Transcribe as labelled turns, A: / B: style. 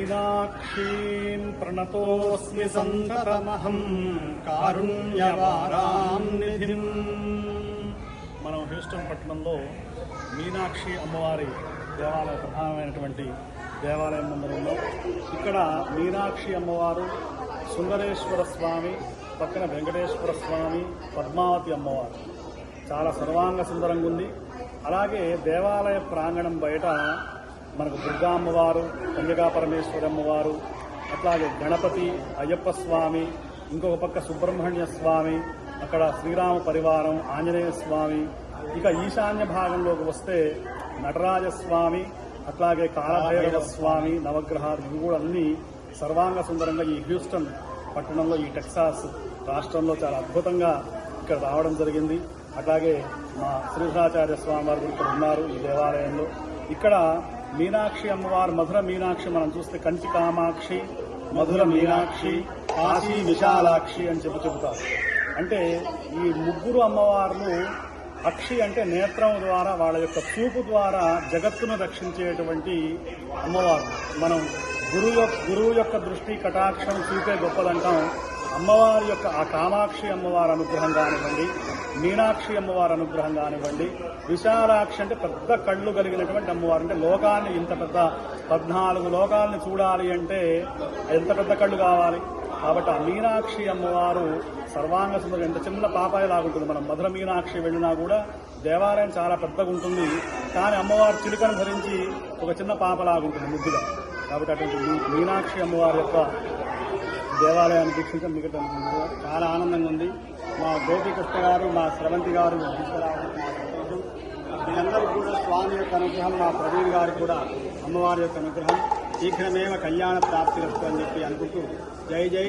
A: మీనాక్షీం ప్రణతోస్మి సంతతమహం కారుణ్యవారాం నిధిం మనం హ్యూస్టన్ పట్టణంలో మీనాక్షి అమ్మవారి దేవాలయ ప్రధానమైనటువంటి దేవాలయం మందిరంలో ఇక్కడ మీనాక్షి అమ్మవారు సుందరేశ్వర స్వామి పక్కన వెంకటేశ్వర స్వామి పద్మావతి అమ్మవారు. చాలా సర్వాంగ సుందరంగా ఉంది అలాగే దేవాలయ ప్రాంగణం బయట మనకు దుర్గా అమ్మవారు కన్యకా పరమేశ్వరి అమ్మవారు అట్లాగే గణపతి అయ్యప్ప స్వామి ఇంకొక పక్క సుబ్రహ్మణ్య స్వామి అక్కడ శ్రీరామ పరివారం ఆంజనేయ స్వామి ఇక ఈశాన్య భాగంలోకి వస్తే నటరాజ స్వామి అట్లాగే కాలభైరవ స్వామి. నవగ్రహాలు ఇవి కూడా అన్ని సర్వాంగ సుందరంగా ఈ హ్యూస్టన్ పట్టణంలో ఈ టెక్సాస్ రాష్ట్రంలో చాలా అద్భుతంగా ఇక్కడ రావడం జరిగింది. అట్లాగే మా శ్రీకృష్ణాచార్య స్వామి వారు కూడా ఇక్కడ ఉన్నారు ఈ దేవాలయంలో. ఇక్కడ మీనాక్షి అమ్మవారు మధుర మీనాక్షి మనం చూస్తే కంచి కామాక్షి మధుర మీనాక్షి కాశీ విశాలాక్షి అని చెప్పి చెబుతారు. అంటే ఈ ముగ్గురు అమ్మవార్లు అక్షి అంటే నేత్రం ద్వారా వాళ్ళ యొక్క చూపు ద్వారా జగత్తును రక్షించేటువంటి అమ్మవారు మనం గురువు యొక్క గురువు యొక్క దృష్టి కటాక్షం చూపే గొప్పదంటాం. అమ్మవారి యొక్క ఆ కామాక్షి అమ్మవారి అనుగ్రహం కానివ్వండి మీనాక్షి అమ్మవారి అనుగ్రహం కానివ్వండి విశాలాక్షి అంటే పెద్ద కళ్ళు కలిగినటువంటి అమ్మవారు. అంటే లోకాన్ని ఇంత పెద్ద పద్నాలుగు లోకాలని చూడాలి అంటే ఎంత పెద్ద కళ్ళు కావాలి? కాబట్టి ఆ మీనాక్షి అమ్మవారు సర్వాంగ సుందరం ఎంత చిన్న పాపాయి లాగుంటుంది. మనం మధుర మీనాక్షి వెళ్ళినా కూడా దేవాలయం చాలా పెద్దగా ఉంటుంది కానీ అమ్మవారు చిలుకను ధరించి ఒక చిన్న పాపలాగుంటుంది ముద్దుగా. కాబట్టి అటువంటి మీ- మీనాక్షి అమ్మవారి యొక్క దేవాలయాన్ని వీక్షించడం మిగతా చాలా ఆనందంగా ఉంది. మా గోపికృష్ణ గారు మా స్రవంతి గారు తీసుకురావడం మీరందరూ కూడా స్వామి యొక్క అనుగ్రహం మా ప్రవీణ్ గారు కూడా అమ్మవారి యొక్క అనుగ్రహం. శీఘ్రమేవ కళ్యాణ ప్రాప్తి వస్తుందని చెప్పి అనుకుంటూ జై జై.